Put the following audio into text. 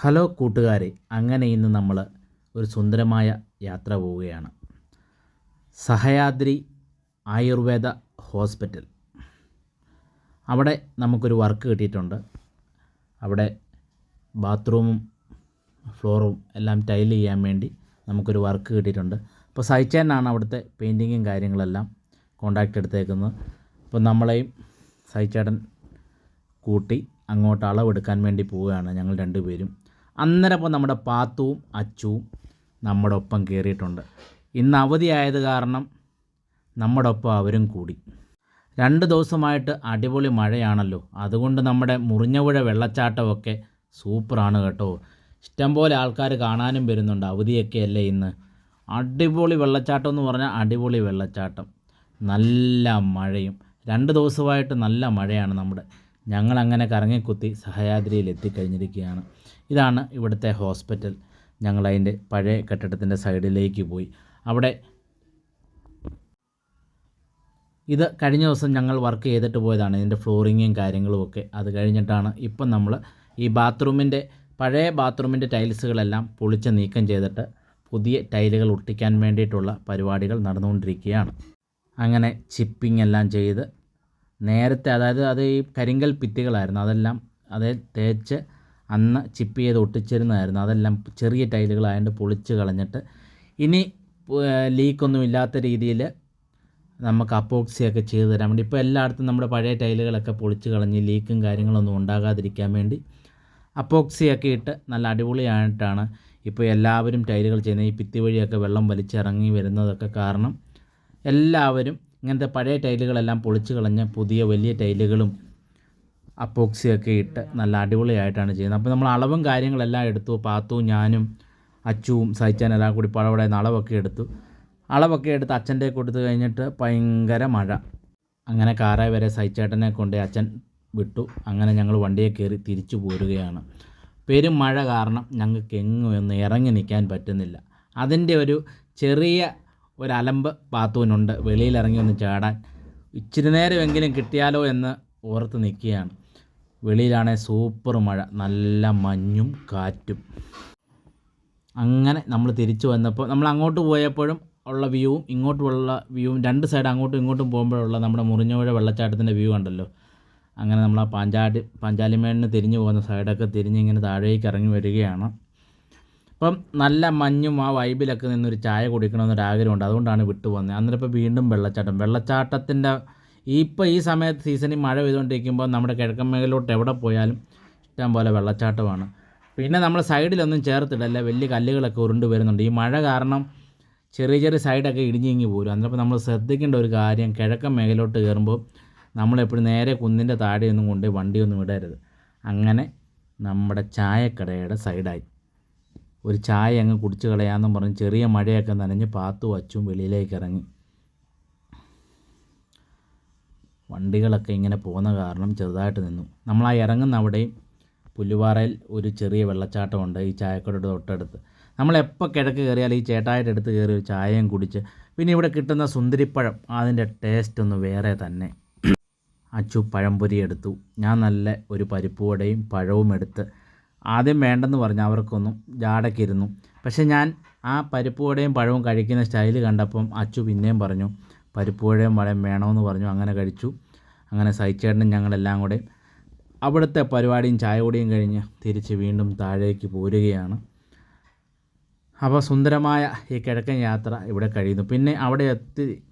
Hello കൂട്ടുകാരെ അങ്ങനെ ഇന്ന് നമ്മൾ ഒരു സുന്ദരമായ യാത്ര പോവുകയാണ്. സഹയാദ്രി ആയുർവേദ ഹോസ്പിറ്റൽ. അവിടെ നമുക്കൊരു വർക്ക് കിട്ടിയിട്ടുണ്ട്. അവിടെ ബാത്റൂമും ഫ്ലോറും എല്ലാം ടൈൽ ചെയ്യാൻ വേണ്ടി നമുക്കൊരു വർക്ക് കിട്ടിയിട്ടുണ്ട്. അപ്പോൾ സഹിച്ചേനാണ് അവിടുത്തെ പെയിന്റിങ്ങും കാര്യങ്ങളെല്ലാം കോണ്ടാക്റ്റ് എടുത്തേക്കുന്നത്. അപ്പോൾ നമ്മളെയും സഹിച്ചേട്ടൻ കൂട്ടി അങ്ങോട്ട് അളവെടുക്കാൻ വേണ്ടി പോവുകയാണ് ഞങ്ങൾ രണ്ടുപേരും. അന്നേരം അപ്പോൾ നമ്മുടെ പാത്തുവും അച്ചുവും നമ്മുടെ ഒപ്പം കയറിയിട്ടുണ്ട്. ഇന്ന് അവധിയായത് കാരണം നമ്മുടെ ഒപ്പം അവരും കൂടി. രണ്ട് ദിവസമായിട്ട് അടിപൊളി മഴയാണല്ലോ. അതുകൊണ്ട് നമ്മുടെ മുറിഞ്ഞപുഴ വെള്ളച്ചാട്ടമൊക്കെ സൂപ്പറാണ് കേട്ടോ. ഇഷ്ടംപോലെ ആൾക്കാർ കാണാനും വരുന്നുണ്ട് അവധിയൊക്കെ അല്ലേ ഇന്ന്. അടിപൊളി വെള്ളച്ചാട്ടം എന്ന് പറഞ്ഞാൽ അടിപൊളി വെള്ളച്ചാട്ടം. നല്ല മഴയും. രണ്ട് ദിവസമായിട്ട് നല്ല മഴയാണ് നമ്മുടെ ഞങ്ങളങ്ങനെ കറങ്ങിക്കുത്തി സഹയാദ്രിയിൽ എത്തിക്കഴിഞ്ഞിരിക്കുകയാണ് ഇതാണ് ഇവിടുത്തെ ഹോസ്പിറ്റൽ. ഞങ്ങളതിന്റെ പഴയ കെട്ടിടത്തിന്റെ സൈഡിലേക്ക് പോയി. അവിടെ ഇത് കഴിഞ്ഞ ദിവസം ഞങ്ങൾ വർക്ക് ചെയ്തിട്ട് പോയതാണ്. ഇതിന്റെ ഫ്ലോറിങ്ങും കാര്യങ്ങളും ഒക്കെ അത് കഴിഞ്ഞിട്ടാണ് ഇപ്പം നമ്മൾ ഈ ബാത്റൂമിന്റെ പഴയ ബാത്റൂമിന്റെ ടൈൽസുകളെല്ലാം പൊളിച്ച് നീക്കം ചെയ്തിട്ട് പുതിയ ടൈലുകൾ ഒട്ടിക്കാൻ വേണ്ടിയിട്ടുള്ള പരിപാടികൾ നടന്നുകൊണ്ടിരിക്കുകയാണ്. അങ്ങനെ ചിപ്പിംഗ് എല്ലാം ചെയ്ത് നേരത്തെ അതായത് അത് ഈ കരിങ്കൽ ഭിത്തികളായിരുന്നു. അതെല്ലാം അത് തേച്ച് അന്ന് ചിപ്പ് ചെയ്ത് ഒട്ടിച്ചിരുന്നതായിരുന്നു. അതെല്ലാം ചെറിയ ടൈലുകളായതുകൊണ്ട് പൊളിച്ച് കളഞ്ഞിട്ട് ഇനി ലീക്കൊന്നും ഇല്ലാത്ത രീതിയിൽ നമുക്ക് അപ്പോക്സിയൊക്കെ ചെയ്ത് തരാൻ വേണ്ടി. ഇപ്പോൾ എല്ലായിടത്തും നമ്മുടെ പഴയ ടൈലുകളൊക്കെ പൊളിച്ച് കളഞ്ഞ് ലീക്കും കാര്യങ്ങളൊന്നും ഉണ്ടാകാതിരിക്കാൻ വേണ്ടി അപ്പോക്സിയൊക്കെ ഇട്ട് നല്ല അടിപൊളിയായിട്ടാണ് ഇപ്പോൾ എല്ലാവരും ടൈലുകൾ ചെയ്യുന്നത്. ഈ ഭിത്തി വഴിയൊക്കെ വെള്ളം വലിച്ചിറങ്ങി വരുന്നതൊക്കെ കാരണം എല്ലാവരും ഇങ്ങനത്തെ പഴയ ടൈലുകളെല്ലാം പൊളിച്ച് കളഞ്ഞ് പുതിയ വലിയ ടൈലുകളും അപ്പോക്സിയൊക്കെ ഇട്ട് നല്ല അടിപൊളിയായിട്ടാണ് ചെയ്യുന്നത്. അപ്പോൾ നമ്മൾ അളവും കാര്യങ്ങളെല്ലാം എടുത്തു. പാത്തും ഞാനും അച്ചുവും സഹിച്ചാൻ എല്ലാം കൂടി പഴവിടെ അളവൊക്കെ എടുത്തു. അളവൊക്കെ എടുത്ത് അച്ഛന്റെ കൊടുത്തു കഴിഞ്ഞിട്ട് ഭയങ്കര മഴ. അങ്ങനെ കാറായി വരെ സഹിച്ചേട്ടനെ കൊണ്ട് അച്ഛൻ വിട്ടു. അങ്ങനെ ഞങ്ങൾ വണ്ടിയെ കയറി തിരിച്ചു പോരുകയാണ്. പെരും മഴ കാരണം ഞങ്ങൾക്ക് എങ്ങും ഒന്ന് ഇറങ്ങി നിൽക്കാൻ പറ്റുന്നില്ല. അതിന്റെ ഒരു ചെറിയ ഒരു അലമ്പ് പാത്തൂനുണ്ട് വെളിയിലിറങ്ങി ഒന്ന് ചാടാൻ. ഇച്ചിരി നേരമെങ്കിലും കിട്ടിയാലോ എന്ന് ഓർത്ത് നിൽക്കുകയാണ്. വെളിയിലാണെങ്കിൽ സൂപ്പർ മഴ. നല്ല മഞ്ഞും കാറ്റും. അങ്ങനെ നമ്മൾ തിരിച്ചു വന്നപ്പോൾ നമ്മൾ അങ്ങോട്ട് പോയപ്പോഴും ഉള്ള വ്യൂവും ഇങ്ങോട്ടുമുള്ള വ്യൂവും രണ്ട് സൈഡ് അങ്ങോട്ടും ഇങ്ങോട്ടും പോകുമ്പോഴുള്ള നമ്മുടെ മുറിഞ്ഞുപുഴ വെള്ളച്ചാട്ടത്തിന്റെ വ്യൂ കണ്ടല്ലോ. അങ്ങനെ നമ്മൾ ആ പാഞ്ചാടി പാഞ്ചാലിമേടിന് തിരിഞ്ഞു പോകുന്ന സൈഡൊക്കെ തിരിഞ്ഞ് ഇങ്ങനെ താഴേക്ക് ഇറങ്ങി വരികയാണ്. അപ്പം നല്ല മഞ്ഞും ആ വൈബിലൊക്കെ നിന്നൊരു ചായ കുടിക്കണമെന്നൊരു ആഗ്രഹമുണ്ട്. അതുകൊണ്ടാണ് വിട്ടു പോകുന്നത് അന്നേരം വീണ്ടും വെള്ളച്ചാട്ടം. വെള്ളച്ചാട്ടത്തിന്റെ ഇപ്പോൾ ഈ സമയത്ത് സീസണിൽ മഴ പെയ്തുകൊണ്ടിരിക്കുമ്പോൾ നമ്മുടെ കിഴക്കൻ മേഖലയിലോട്ട് എവിടെ പോയാലും ഇഷ്ടം പോലെ വെള്ളച്ചാട്ടമാണ്. പിന്നെ നമ്മൾ സൈഡിലൊന്നും ചേർത്തിടല്ല. വലിയ കല്ലുകളൊക്കെ ഉരുണ്ട് വരുന്നുണ്ട്. ഈ മഴ കാരണം ചെറിയ ചെറിയ സൈഡൊക്കെ ഇടിഞ്ഞിങ്ങി പോരും. അന്നപ്പോൾ നമ്മൾ ശ്രദ്ധിക്കേണ്ട ഒരു കാര്യം കിഴക്കൻ മേഖലയിലോട്ട് കയറുമ്പോൾ നമ്മളെപ്പോഴും നേരെ കുന്നിന്റെ താഴെയൊന്നും കൊണ്ട് വണ്ടിയൊന്നും ഇടരുത്. അങ്ങനെ നമ്മുടെ ചായക്കടയുടെ സൈഡായി ഒരു ചായ അങ്ങ് കുടിച്ച് കളയാമെന്നും പറഞ്ഞ് ചെറിയ മഴയൊക്കെ നനഞ്ഞ് പാത്തു വച്ചും വെളിയിലേക്ക് ഇറങ്ങി വണ്ടികളൊക്കെ ഇങ്ങനെ പോകുന്ന കാരണം ചെറുതായിട്ട് നിന്നു. നമ്മൾ ആ ഇറങ്ങുന്ന അവിടെയും പുല്ലുപാറയിൽ ഒരു ചെറിയ വെള്ളച്ചാട്ടമുണ്ട് ഈ ചായക്കടയുടെ തൊട്ടടുത്ത്. നമ്മളെപ്പോൾ കിഴക്ക് കയറിയാൽ ഈ ചേട്ടായിട്ട് എടുത്ത് കയറി ഒരു ചായയും കുടിച്ച് പിന്നെ ഇവിടെ കിട്ടുന്ന സുന്ദരിപ്പഴം അതിന്റെ ടേസ്റ്റ് ഒന്ന് വേറെ തന്നെ. അച്ചു പഴംപൊരി എടുത്തു. ഞാൻ നല്ല ഒരു പരിപ്പുവടയും പഴവും എടുത്ത് ആദ്യം വേണ്ടെന്ന് പറഞ്ഞു. അവർക്കൊന്നും ജാടക്കിരുന്നു. പക്ഷെ ഞാൻ ആ പരിപ്പ് വടയും പഴവും കഴിക്കുന്ന സ്റ്റൈൽ കണ്ടപ്പം അച്ചു പിന്നെയും പറഞ്ഞു പരിപ്പ് വടയും പഴയും വേണമെന്ന് പറഞ്ഞു. അങ്ങനെ കഴിച്ചു. അങ്ങനെ സഹിച്ചേട്ടനും ഞങ്ങളെല്ലാം കൂടെ അവിടുത്തെ പരിപാടിയും ചായ കൂടിയും കഴിഞ്ഞ് തിരിച്ച് വീണ്ടും താഴേക്ക് പോരുകയാണ്. അപ്പോൾ സുന്ദരമായ ഈ കിഴക്കൻ യാത്ര ഇവിടെ കഴിയുന്നു. പിന്നെ അവിടെ എത്തി